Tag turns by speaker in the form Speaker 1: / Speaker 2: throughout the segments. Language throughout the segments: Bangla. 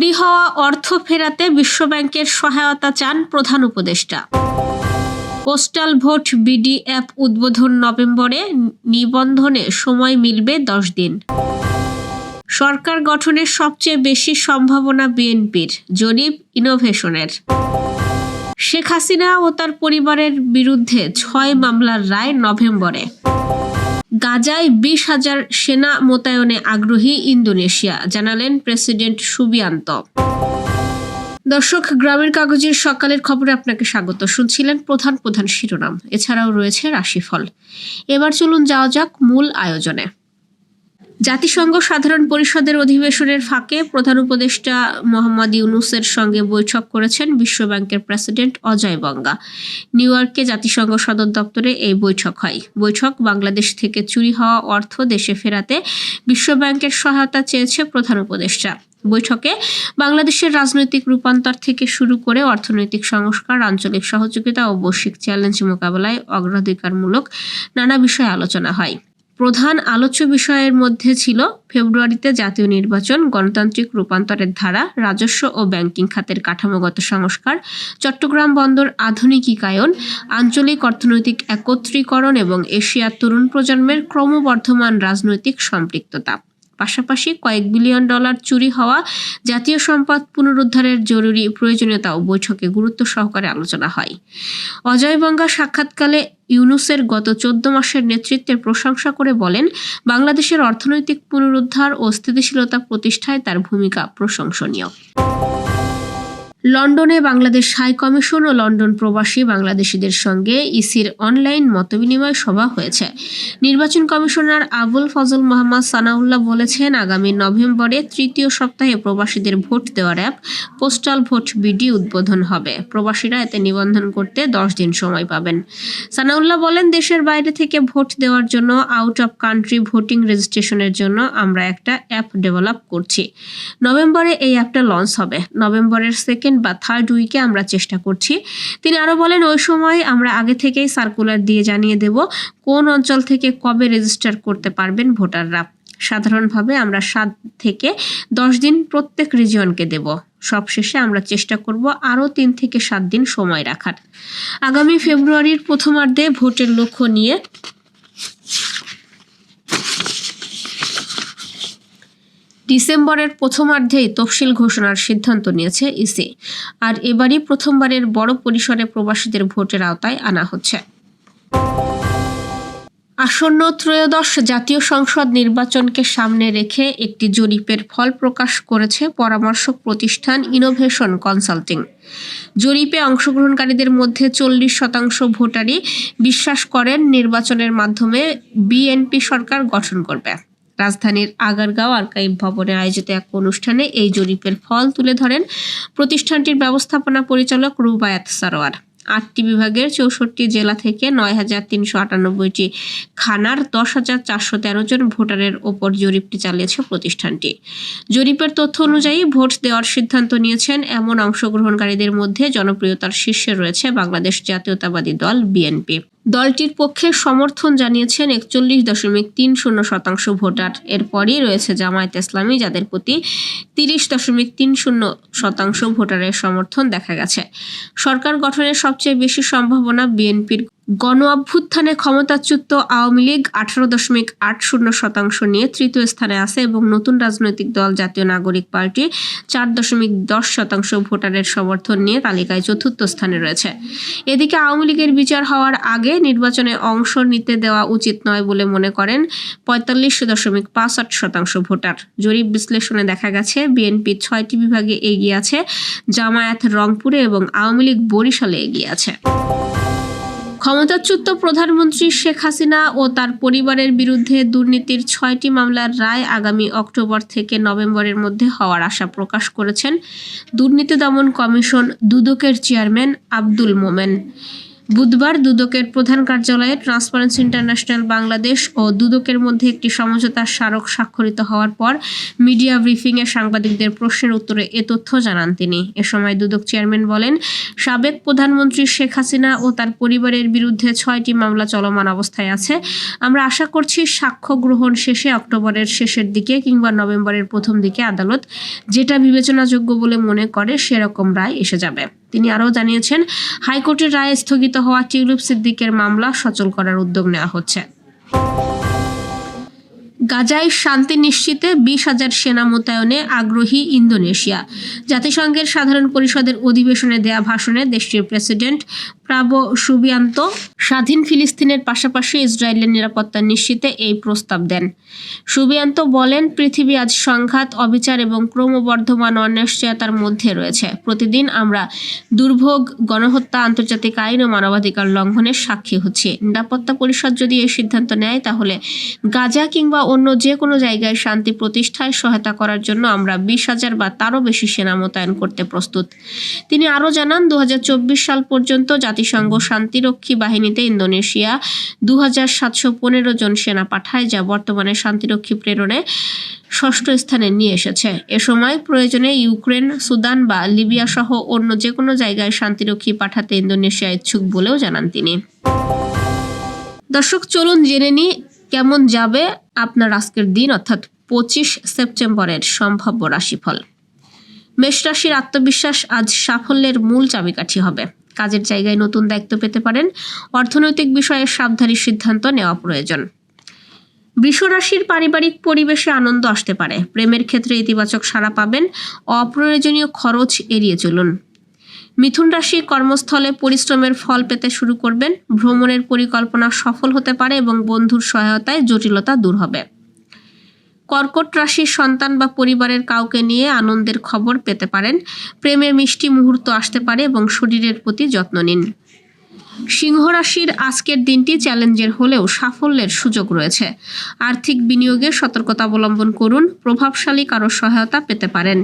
Speaker 1: চুরি হওয়া অর্থ ফেরাতে বিশ্বব্যাংকের সহায়তা চান প্রধান উপদেষ্টা। পোস্টাল ভোট বিডি অ্যাপ উদ্বোধন নভেম্বরে, নিবন্ধনে সময় মিলবে দশ দিন। সরকার গঠনের সবচেয়ে বেশি সম্ভাবনা বিএনপির, জরিপ ইনোভেশনের। শেখ হাসিনা ও তার পরিবারের বিরুদ্ধে ছয় মামলার রায় নভেম্বরে। গাজায় বিশ হাজার সেনা মোতায়েনে আগ্রহী ইন্দোনেশিয়া, জানালেন প্রেসিডেন্ট সুবিয়ান্ত দর্শক, গ্রামের কাগজের সকালের খবরে আপনাকে স্বাগত। শুনছিলেন প্রধান প্রধান শিরোনাম, এছাড়াও রয়েছে রাশিফল। এবার চলুন যাওয়া যাক মূল আয়োজনে। জাতিসংঘ সাধারণ পরিষদের অধিবেশনের ফাঁকে প্রধান উপদেষ্টা মোহাম্মদ ইউনুসের সঙ্গে বৈঠক করেছেন বিশ্বব্যাংকের প্রেসিডেন্ট অজয় বঙ্গা। নিউ ইয়র্কে জাতিসংঘ সদর দপ্তরে এই বৈঠক হয়। বৈঠক বাংলাদেশ থেকে চুরি হওয়া অর্থ দেশে ফেরাতে বিশ্বব্যাংকের সহায়তা চেয়েছে প্রধান উপদেষ্টা। বৈঠকে বাংলাদেশের রাজনৈতিক রূপান্তর থেকে শুরু করে অর্থনৈতিক সংস্কার, আঞ্চলিক সহযোগিতা ও বৈশ্বিক চ্যালেঞ্জ মোকাবেলায় অগ্রাধিকারমূলক নানা বিষয়ে আলোচনা হয়। প্রধান আলোচ্য বিষয়ের মধ্যে ছিল ফেব্রুয়ারিতে জাতীয় নির্বাচন, গণতান্ত্রিক রূপান্তরের ধারা, রাজস্ব ও ব্যাংকিং খাতের কাঠামোগত সংস্কার, চট্টগ্রাম বন্দর আধুনিকীকায়ন আঞ্চলিক অর্থনৈতিক একত্রীকরণ এবং এশিয়ার তরুণ প্রজন্মের ক্রমবর্ধমান রাজনৈতিক সম্পৃক্ততা। পাশাপাশি কয়েক বিলিয়ন ডলার চুরি হওয়া, জাতীয় সম্পদ পুনরুদ্ধারের জরুরি প্রয়োজনীয়তাও বৈঠকে গুরুত্ব সহকারে আলোচনা হয়। অজয় বঙ্গা সাক্ষাৎকালে ইউনুসের গত চোদ্দ মাসের নেতৃত্বের প্রশংসা করে বলেন, বাংলাদেশের অর্থনৈতিক পুনরুদ্ধার ও স্থিতিশীলতা প্রতিষ্ঠায় তার ভূমিকা প্রশংসনীয়। লন্ডনে বাংলাদেশ হাই কমিশন ও লন্ডন প্রবাসী বাংলাদেশিদের সঙ্গে ইসির অনলাইন মতবিনিময় সভা হয়েছে। নির্বাচন কমিশনার আবুল ফজল মোহাম্মদ সানাউল্লাহ বলেছেন, আগামী নভেম্বরে তৃতীয় সপ্তাহে প্রবাসীদের ভোট দেওয়ার অ্যাপ পোস্টাল ভোট বিডি উদ্বোধন হবে। প্রবাসীরা এতে নিবন্ধন করতে দশ দিন সময় পাবেন। সানাউল্লাহ বলেন, দেশের বাইরে থেকে ভোট দেওয়ার জন্য আউট অফ কান্ট্রি ভোটিং রেজিস্ট্রেশনের জন্য আমরা একটা অ্যাপ ডেভেলপ করছি। নভেম্বরে এই অ্যাপটা লঞ্চ হবে। নভেম্বরের সেকেন্ড বা থার্ড উইকে আমরা চেষ্টা করছি। তিনি আরও বলেন, ওই সময় আমরা আগে থেকেই সার্কুলার দিয়ে জানিয়ে দেব কোন অঞ্চল থেকে কবে রেজিস্টার করতে পারবেন ভোটাররা। সাধারণভাবে আমরা সাত থেকে দশ দিন প্রত্যেক রিজিয়নকে দেব। সবশেষে আমরা চেষ্টা করব আরও তিন থেকে সাত দিন সময় রাখার। আগামী ফেব্রুয়ারির প্রথমার্ধে ভোটের লক্ষ্য নিয়ে ডিসেম্বরের প্রথমার্ধেই তফসিল ঘোষণার সিদ্ধান্ত নিয়েছে ইসি, আর এবারই প্রথমবারের বড় পরিসরে প্রবাসীদের ভোটের আওতায় আনা হচ্ছে। আসন্ন ত্রয়োদশ জাতীয় সংসদ নির্বাচনকে সামনে রেখে একটি জরিপের ফল প্রকাশ করেছে পরামর্শক প্রতিষ্ঠান ইনোভেশন কনসাল্টিং জরিপে অংশগ্রহণকারীদের মধ্যে চল্লিশ শতাংশ ভোটারই বিশ্বাস করেন নির্বাচনের মাধ্যমে বিএনপি সরকার গঠন করবে। রাজধানীর আগারগাঁও আর্কাইভ ভবনে আয়োজিত এক অনুষ্ঠানে এই জরিপের ফল তুলে ধরেন প্রতিষ্ঠানটির ব্যবস্থাপনা পরিচালক রুবায়াত সারোয়ার। আটটি বিভাগের চৌষট্টি জেলা থেকে নয় হাজার তিনশো আটানব্বইটি খানার দশ হাজার চারশো তেরো জন ভোটারের ওপর জরিপটি চালিয়েছে প্রতিষ্ঠানটি। জরিপের তথ্য অনুযায়ী ভোট দেওয়ার সিদ্ধান্ত নিয়েছেন এমন অংশগ্রহণকারীদের মধ্যে জনপ্রিয়তার শীর্ষে রয়েছে বাংলাদেশ জাতীয়তাবাদী দল বিএনপি। দলটির পক্ষে সমর্থন জানিয়েছেন একচল্লিশ দশমিক তিন শূন্য শতাংশ ভোটার। এরপরই রয়েছে জামায়াত ইসলামী, যাদের প্রতি তিরিশ দশমিক তিন শূন্য শতাংশ ভোটারের সমর্থন দেখা গেছে। সরকার গঠনের সবচেয়ে বেশি সম্ভাবনা বিএনপির গণ অভ্যুত্থানে ক্ষমতাচ্যুত আওয়ামী লীগ আঠারো দশমিক আট শূন্য শতাংশ নিয়ে তৃতীয় স্থানে আছে এবং নতুন রাজনৈতিক দল জাতীয় নাগরিক পার্টি চার দশমিক দশ শতাংশ ভোটারের সমর্থন নিয়ে তালিকায় চতুর্থ স্থানে রয়েছে। এদিকে আওয়ামী লীগের বিচার হওয়ার আগে নির্বাচনে অংশ নিতে দেওয়া উচিত নয় বলে মনে করেন পঁয়তাল্লিশ দশমিক পাঁচ আট শতাংশ ভোটার। জরিপ বিশ্লেষণে দেখা গেছে, বিএনপি ছয়টি বিভাগে এগিয়ে আছে, জামায়াত রংপুরে এবং আওয়ামী লীগ বরিশালে এগিয়ে আছে। ক্ষমতাচ্যুত প্রধানমন্ত্রী শেখ হাসিনা ও তার পরিবারের বিরুদ্ধে দুর্নীতির ছয়টি মামলার রায় আগামী অক্টোবর থেকে নভেম্বরের মধ্যে হওয়ার আশা প্রকাশ করেছেন দুর্নীতি দমন কমিশন দুদকের চেয়ারম্যান আব্দুল মোমেন। বুধবার দুদকের প্রধান কার্যালয়ে ট্রান্সপারেন্সি ইন্টারন্যাশনাল বাংলাদেশ ও দুদকের মধ্যে একটি সমঝোতা স্মারক স্বাক্ষরিত হওয়ার পর মিডিয়া ব্রিফিংয়ে সাংবাদিকদের প্রশ্নের উত্তরে এ তথ্য জানান তিনি। এ সময় দুদক চেয়ারম্যান বলেন, সাবেক প্রধানমন্ত্রী শেখ হাসিনা ও তার পরিবারের বিরুদ্ধে ছয়টি মামলা চলমান অবস্থায় আছে। আমরা আশা করছি সাক্ষ্য গ্রহণ শেষে অক্টোবরের শেষের দিকে কিংবা নভেম্বরের প্রথম দিকে আদালত যেটা বিবেচনাযোগ্য বলে মনে করে সেরকম রায় এসে যাবে। তিনি আরও জানিয়েছেন, হাইকোর্টের রায়ে স্থগিত হওয়া টিউলিপ সিদ্দিকের মামলা সচল করার উদ্যোগ নেওয়া হচ্ছে। গাজায় শান্তি নিশ্চিতে বিশ হাজার সেনা মোতায়নে আগ্রহী ইন্দোনেশিয়া। জাতিসংঘের সাধারণ পরিষদের অধিবেশনে দেয়া ভাষণে দেশটির প্রেসিডেন্ট প্রাবো সুবিয়ান্ত স্বাধীন ফিলিস্তিনের পাশাপাশি ইসরায়েলের নিরাপত্তা নিশ্চিতে এই প্রস্তাব দেন। সুবিয়ান্ত বলেন, পৃথিবী আজ সংঘাত, অবিচার এবং ক্রমবর্ধমান অনিশ্চয়তার মধ্যে রয়েছে। প্রতিদিন আমরা দুর্ভোগ, গণহত্যা, আন্তর্জাতিক আইন ও মানবাধিকার লঙ্ঘনের সাক্ষী হচ্ছি। নিরাপত্তা পরিষদ যদি এই সিদ্ধান্ত নেয়, তাহলে গাজা কিংবা অন্য যে কোনো জায়গায় শান্তি প্রতিষ্ঠায় সহায়তা করার জন্য আমরা বিশ হাজার বা তারও বেশি সেনা মোতায়েন করতে প্রস্তুত। তিনি আরও জানান দু হাজার চব্বিশ সাল পর্যন্ত জাতিসংঘ শান্তিরক্ষী বাহিনীতে ইন্দোনেশিয়া দু সাতশো পনেরো জন সেনা পাঠায়, যা বর্তমানে শান্তিরক্ষী প্রেরণে ষষ্ঠ স্থানে নিয়ে এসেছে। এ সময় প্রয়োজনে ইউক্রেন, সুদান বা লিবিয়া সহ অন্য যে কোনো জায়গায় শান্তিরক্ষী পাঠাতে ইন্দোনেশিয়া ইচ্ছুক বলেও জানান তিনি। দর্শক, চলুন জেনে নিই কেমন যাবে আপনার আজকের দিন, অর্থাৎ পঁচিশ সেপ্টেম্বরের সম্ভাব্য রাশিফল। মেষ রাশির আত্মবিশ্বাস আজ সাফল্যের মূল চাবিকাঠি হবে। কাজের জায়গায় নতুন দায়িত্ব পেতে পারেন। অর্থনৈতিক বিষয়ে সাবধানী সিদ্ধান্ত নেওয়া প্রয়োজন। বৃষ রাশির পারিবারিক পরিবেশে আনন্দ আসতে পারে। প্রেমের ক্ষেত্রে ইতিবাচক সাড়া পাবেন। অপ্রয়োজনীয় খরচ এড়িয়ে চলুন। মিথুন রাশি কর্মস্থলে পরিশ্রমের ফল পেতে শুরু করবেন। ভ্রমণের পরিকল্পনা সফল হতে পারে এবং বন্ধুর সহায়তায় জটিলতা দূর হবে। কর্কট রাশির সন্তান বা পরিবারের কাউকে নিয়ে আনন্দের খবর পেতে পারেন। প্রেমে মিষ্টি মুহূর্ত আসতে পারে এবং শরীরের প্রতি যত্ন নিন। সিংহ রাশির আজকের দিনটি চ্যালেঞ্জের হলেও সাফল্যের সুযোগ রয়েছে। আর্থিক বিনিয়োগে সতর্কতা অবলম্বন করুন, প্রভাবশালী কারও সহায়তা পেতে পারেন।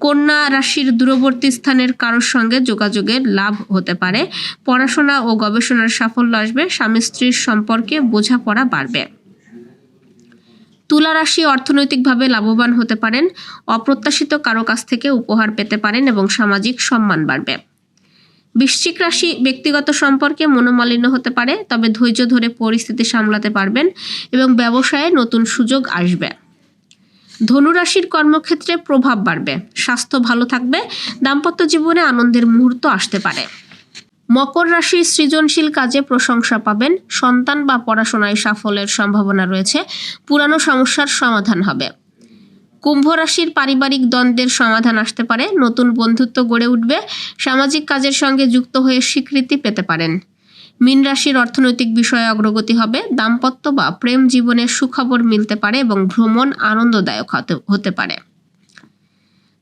Speaker 1: কন্যা রাশির দূরবর্তী স্থানের কারোর সঙ্গে যোগাযোগের লাভ হতে পারে। পড়াশোনা ও গবেষণার সাফল্য আসবে স্বামী স্ত্রীর সম্পর্কে বোঝাপড়া বাড়বে। তুলা রাশি অর্থনৈতিকভাবে লাভবান হতে পারেন, অপ্রত্যাশিত কারও কাছ থেকে উপহার পেতে পারেন এবং সামাজিক সম্মান বাড়বে। বৃশ্চিক রাশি ব্যক্তিগত সম্পর্কে মনোমালিন্য হতে পারে, তবে ধৈর্য ধরে পরিস্থিতি সামলাতে পারবেন এবং ব্যবসায়ে নতুন সুযোগ আসবে। ধনুরাশির কর্মক্ষেত্রে প্রভাব বাড়বে, স্বাস্থ্য ভালো থাকবে, দাম্পত্য জীবনে আনন্দের মুহূর্ত আসতে পারে। মকর রাশি সৃজনশীল কাজে প্রশংসা পাবেন, সন্তান বা পড়াশোনায় সাফল্যের সম্ভাবনা রয়েছে, পুরানো সমস্যার সমাধান হবে। কুম্ভ রাশির পারিবারিক দ্বন্দ্বের সমাধান আসতে পারে, নতুন বন্ধুত্ব গড়ে উঠবে, সামাজিক কাজের সঙ্গে যুক্ত হয়ে স্বীকৃতি পেতে পারেন। মীন রাশির অর্থনৈতিক বিষয়ে অগ্রগতি হবে, দাম্পত্য বা প্রেম জীবনে সুখবর মিলতে পারে এবং ভ্রমণ আনন্দদায়ক হতে পারে।